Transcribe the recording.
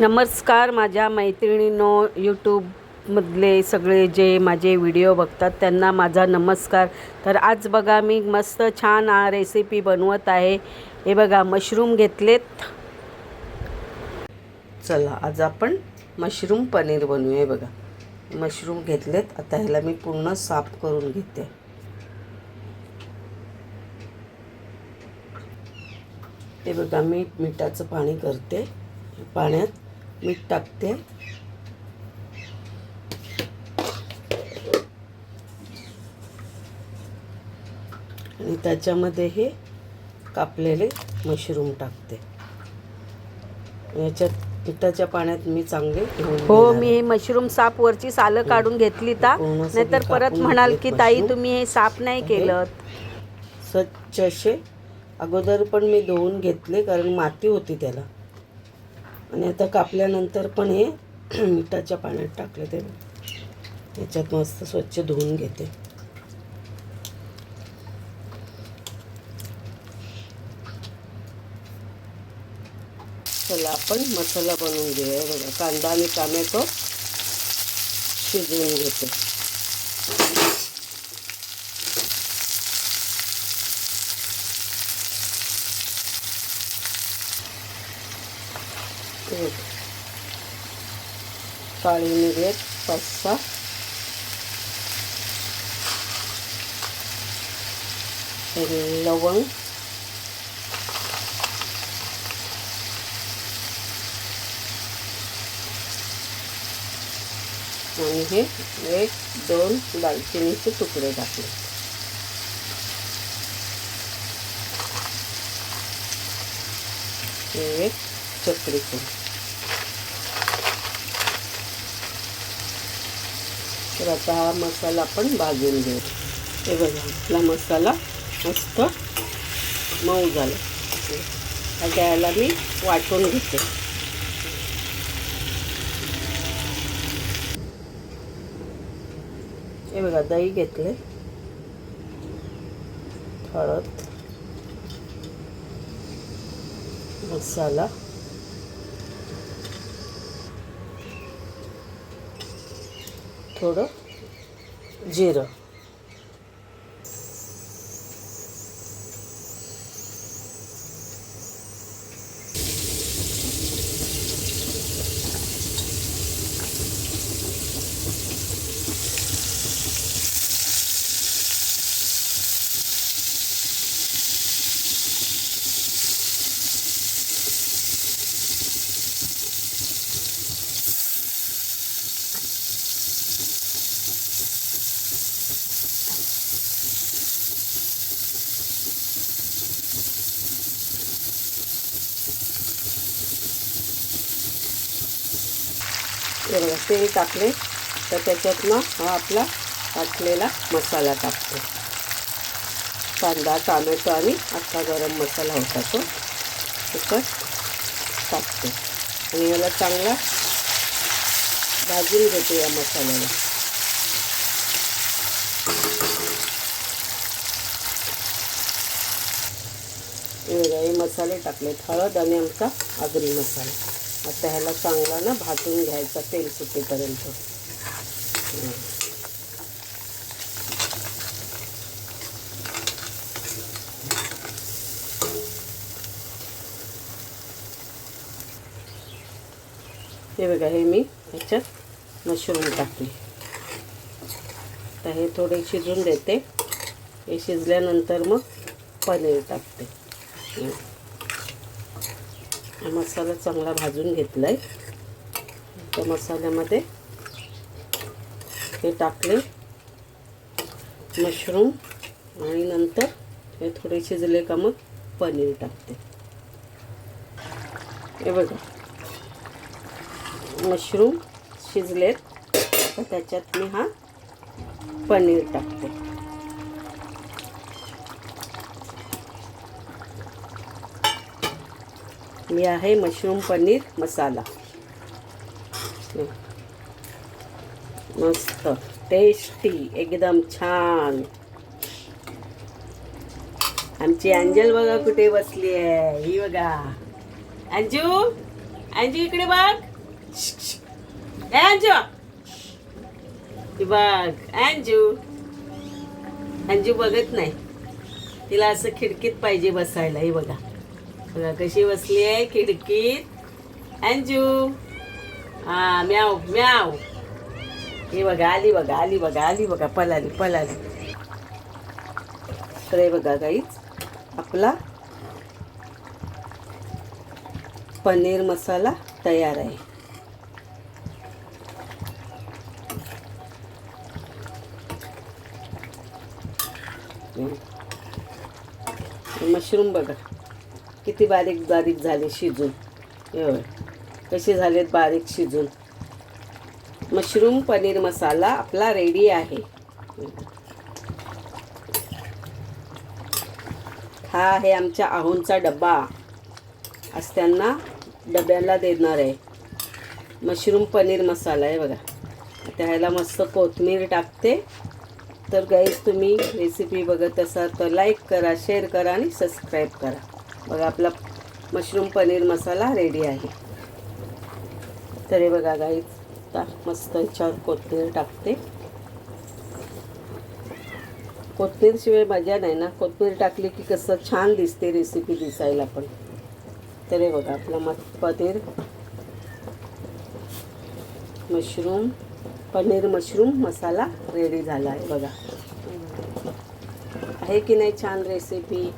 नमस्कार माझ्या मैत्रिणींनो यूट्यूबमधले सगळे जे माझे व्हिडिओ बघतात त्यांना माझा नमस्कार. तर आज बघा मी मस्त छान हा रेसिपी बनवत आहे. हे बघा मशरूम घेतलेत. चला आज आपण मशरूम पनीर बनवूया बघा. मशरूम घेतलेत. आता ह्याला मी पूर्ण साफ करून घेते. हे बघा मी मिठाचं पाणी करते. पाण्यात मीठ टाकते. आणि त्याच्यामध्ये हे कापलेले मशरूम टाकते. याच्यात पिठाच्या पाण्यात मी चांगले हो मी. हे मशरूम साफ वरची सालं काढून घेतली ता. सगळी नाहीतर परत म्हणाल की ताई. तुम्ही हे साफ नाही हे केलं स्वच्छ असे. अगोदर पण मी धुवून घेतले कारण माती होती त्याला. आणि आता कापल्यानंतर पण हे मिठाच्या पाण्यात टाकले ते. याच्यात मस्त स्वच्छ धुवून घेते. चला आपण मसाला बनवून घेऊया बघा. कांदा आणि टोमॅटो शिजवून घेते. एक. काळी मिरी पाच सहा लवंग. आणि हे एक दोन दालचिनीचे तुकडे टाकले. एक चक्री तर आता हा मसाला आपण भाजून घेऊ. हे बघा आपला मसाला मस्त मऊ झाला. हा द्यायला मी वाटून घेते. हे बघा दही घेतले. हळद. मसाला. थोडं जिरं. हे बघा तेल टाकले. तर त्याच्यातनं हा आपला टाकलेला मसाला टाकतो. कांदा टोमॅटो आणि अख्खा गरम मसाला होता तो. तिखट टाकतो. आणि याला चांगला भाजून घेतो या मसाल्याला. हे हे मसाले टाकलेत. हळद आणि आमचा आगरी मसाला. आता ह्याला चांगला ना भाजून घ्यायचा तेल सुटेपर्यंत. हे बघा हे मी ह्याच्यात मशरूम टाकले. तर हे थोडे शिजून देते. हे शिजल्यानंतर मग पनीर टाकते. मसाला चांगला भाजून घेतला आहे त्या मसाल्यामध्ये हे टाकले. मशरूम आणि नंतर हे थोडे शिजले का मग पनीर टाकते. हे बघा. मशरूम शिजलेत. तर त्याच्यात मी हा पनीर टाकते. मी आहे मशरूम पनीर मसाला. मस्त टेस्टी एकदम छान. आमची अंजल बघा कुठे बसली आहे ही बघा. अंजू अंजू इकडे बघ. अंजू. बघ अंजू. अंजू बघत नाही. तिला असं खिडकीत पाहिजे बसायला ही बघा. बघा कशी बसली आहे खिडकीत? अंजू. हा म्याव म्याव ही बघा आली बघा आली बघा आली बघा पलाली पलाली. तर हे बघा गाईच आपला पनीर मसाला तयार आहे. मशरूम बघा. किती बारीक बारीक झाले शिजून. हे कसे झालेत बारीक शिजून. मशरूम पनीर मसाला आपला रेडी आहे. हा आहे आमच्या आहोंचा डब्बा. आज त्यांना डब्याला देणार आहे. मशरूम पनीर मसाला आहे बघा. त्याला ह्याला मस्त कोथमीर टाकते. तर गाईज तुम्ही रेसिपी बघत असाल तर लाईक करा शेअर करा आणि सबस्क्राईब करा. बघा आपला मशरूम पनीर मसाला रेडी आहे. तर हे बघा गाई टाक मस्त याच्यावर कोथिंबीर टाकते. कोथिंबीरशिवाय मजा नाही ना. कोथिंबीर टाकली की कसं छान दिसते रेसिपी दिसायला पण. तर हे बघा आपला मस्त paneer mushroom paneer mushroom masala ready झाला आहे बघा. आहे की नाही छान रेसिपी